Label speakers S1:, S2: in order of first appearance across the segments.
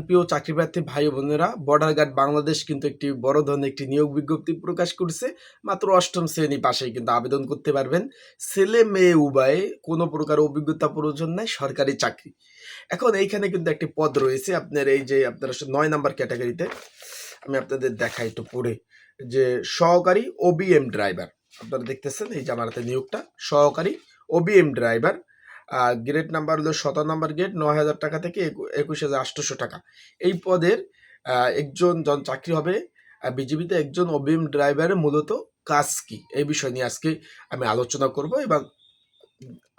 S1: প্রাণপ্রিয় চাকরি প্রার্থী ভাই বোনেরা বর্ডার গার্ড বাংলাদেশ কিন্তু একটি বড় ধরনের একটি নিয়োগ বিজ্ঞপ্তি প্রকাশ করছে। মাত্র অষ্টম শ্রেণি পাশেই কিন্তু আবেদন করতে পারবেন। ছেলে মেয়ে উভয়ে কোনো প্রকার অভিজ্ঞতা প্রয়োজন নাই, সরকারি চাকরি। এখন এইখানে কিন্তু একটি পদ রয়েছে, আপনার এই যে আপনার নয় নাম্বার ক্যাটাগরিতে। আমি আপনাদের দেখাই একটু পড়ে। যে সহকারী ওবিএম ড্রাইভার আপনারা দেখতেছেন এই যে আমার নিয়োগটা। সহকারী ওবিএম ড্রাইভার গ্রেড নাম্বার হলো সতেরো নাম্বার গ্রেড ন হাজার টাকা থেকে একু- একুশ হাজার আটশোশো টাকা। এই পদের একজন জন চাকরি হবে বিজিবিতে একজন ওবিএম ড্রাইভারের মূলত কাজ কি? এই বিষয় নিয়ে আজকে আমি আলোচনা করব এবং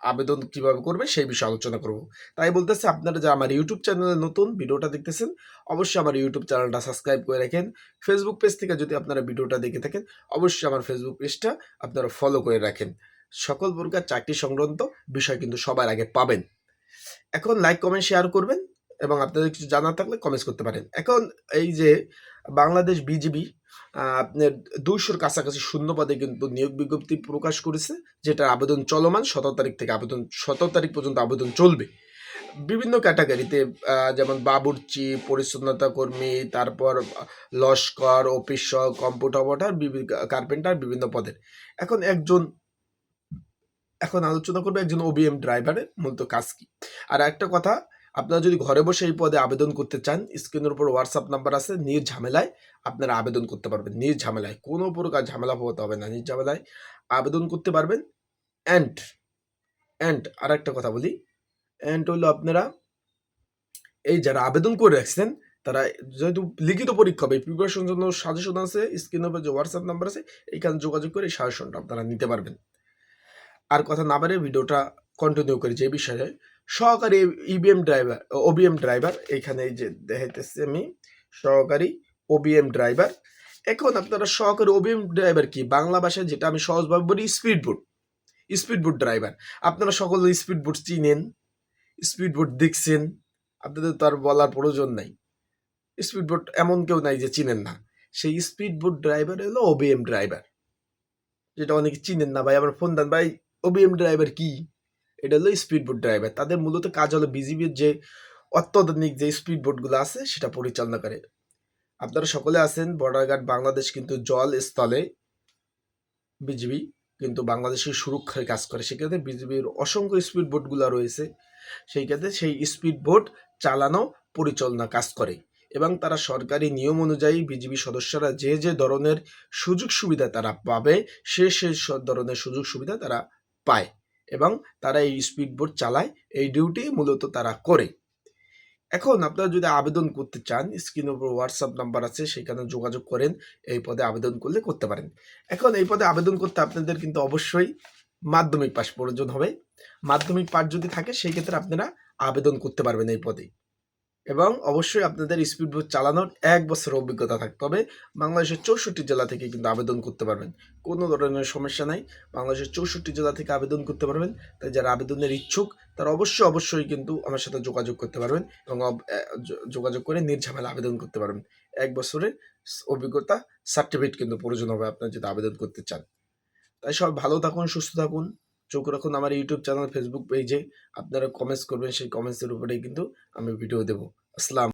S1: আবেদন কীভাবে করবে সেই বিষয়ে আলোচনা করব। তাই বলতেছে, আপনারা যারা আমার ইউটিউব চ্যানেলে নতুন, ভিডিওটা দেখতেছেন, অবশ্যই আমার ইউটিউব চ্যানেলটা সাবস্ক্রাইব করে রাখেন। ফেসবুক পেজ থেকে যদি আপনারা ভিডিওটা দেখে থাকেন, অবশ্যই আমার ফেসবুক পেজটা আপনারা ফলো করে রাখেন। সকল প্রকার চাকরি সংক্রান্ত বিষয় কিন্তু সবার আগে পাবেন। এখন লাইক কমেন্ট শেয়ার করবেন এবং আপনাদের কিছু জানা থাকলে কমেন্টস করতে পারেন। এখন এই যে বাংলাদেশ বিজিবি আপনার দুইশোর কাছাকাছি শূন্য পদে কিন্তু নিয়োগ বিজ্ঞপ্তি প্রকাশ করেছে, যেটার আবেদন চলমান, সতেরো তারিখ থেকে আবেদন, সতেরো তারিখ পর্যন্ত আবেদন চলবে। বিভিন্ন ক্যাটাগরিতে যেমন বাবুর্চি, পরিচ্ছন্নতা কর্মী, তারপর লস্কর অফিস কম্পিউটার অপারেটর বিভিন্ন কার্পেন্টার বিভিন্ন পদের। এখন একজন এখন আলোচনা করব একজন ওবিএম ড্রাইভারের মূলত কাজ কি। আর একটা কথা, আপনারা যদি ঘরে বসে এই পদে আবেদন করতে চান, স্ক্রিনের উপর হোয়াটসঅ্যাপ নাম্বার আছে ঝামেলায় আপনারা আবেদন করতে পারবেন। ঝামেলায়, কোনো প্রকার ঝামেলা হতে হবে না ঝামেলায় আবেদন করতে পারবেন। অ্যান্ড অ্যান্ড আর একটা কথা বলি অ্যান্ড হলো আপনারা এই যারা আবেদন করে রাখছেন, তারা যেহেতু লিখিত পরীক্ষা হবে প্রিপারেশন জন্য সাজেশন আছে, স্ক্রিনের উপর যে হোয়াটসঅ্যাপ নাম্বার আছে, এইখানে যোগাযোগ করে সাজেশনটা আপনারা নিতে পারবেন। আর কথা না বাড়ে ভিডিওটা কন্টিনিউ করি যে বিষয়ে। সহকারী ইবিএম ড্রাইভার ওবিএম ড্রাইভার এখানে যে দেখাইতেছি আমি, সহকারী ওবিএম ড্রাইভার এখন আপনারা সহকারী ওবিএম ড্রাইভার কি? বাংলা ভাষায় যেটা আমি সহজভাবে বলি speed boat speed boat driver আপনারা সকলে স্পিড বোট চিনেন স্পিড দেখছেন, আপনাদের তো আর বলার প্রয়োজন নাই। স্পিড বোট এমন কেউ নাই যে চিনেন না। সেই স্পিড বোট ড্রাইভার হলো ওবিএম ড্রাইভার যেটা অনেকে চিনেন না ভাই আমার ফোন দেন, ভাই ওবিএম ড্রাইভার কি? এটা হলো স্পিড বোট ড্রাইভার তাদের মূলত কাজ হলো বিজিবির যে অত্যাধুনিক যে স্পিড বোটগুলো আছে, সেটা পরিচালনা করে। আপনারা সকলে আছেন বর্ডার গার্ড বাংলাদেশ কিন্তু জল স্থলে বিজিবি কিন্তু বাংলাদেশের সুরক্ষায় কাজ করে। সেক্ষেত্রে বিজিবির অসংখ্য স্পিড বোটগুলো রয়েছে। সেই ক্ষেত্রে সেই স্পিড বোট চালানো, পরিচালনা কাজ করে এবং তারা সরকারি নিয়ম অনুযায়ী বিজিবি সদস্যরা যে যে ধরনের সুযোগ সুবিধা তারা পাবে, সে স- ধরনের সুযোগ সুবিধা তারা পায় এবং তারা এই স্পিড বোট চালায়। এই ডিউটি মূলত তারা করে। এখন আপনারা যদি আবেদন করতে চান স্ক্রিনের উপর হোয়াটসঅ্যাপ নাম্বার আছে, সেখানে যোগাযোগ করেন, এই পদে আবেদন করলে করতে পারেন। এখন এই পদে আবেদন করতে আপনাদের কিন্তু অবশ্যই মাধ্যমিক পাস প্রয়োজন হবে। মাধ্যমিক পাস যদি থাকে, সেই ক্ষেত্রে আপনারা আবেদন করতে পারবেন এই পদে। এবং অবশ্যই আপনাদের স্পিড বোট চালানোর এক বছর অভিজ্ঞতা থাকতে হবে। বাংলাদেশের চৌষট্টি জেলা থেকে কিন্তু আবেদন করতে পারবেন। কোনো ধরনের সমস্যা নাই। বাংলাদেশের চৌষট্টি জেলা থেকে আবেদন করতে পারবেন। তাই যারা আবেদনের ইচ্ছুক, তারা অবশ্যই অবশ্যই কিন্তু আমার সাথে যোগাযোগ করতে পারবেন এবং যোগাযোগ করে নির্ঝামেলা আবেদন করতে পারবেন। এক বছরের অভিজ্ঞতা সার্টিফিকেট কিন্তু প্রয়োজন হবে আপনার যদি আবেদন করতে চান। তাই সব ভালো থাকুন, সুস্থ থাকুন। চোখ রাখুন আমার ইউটিউব চ্যানেল ফেসবুক পেজে আপনারা কমেন্টস করবেন, সেই কমেন্টসের উপরেই কিন্তু আমি ভিডিও দেবো। আসসালাম।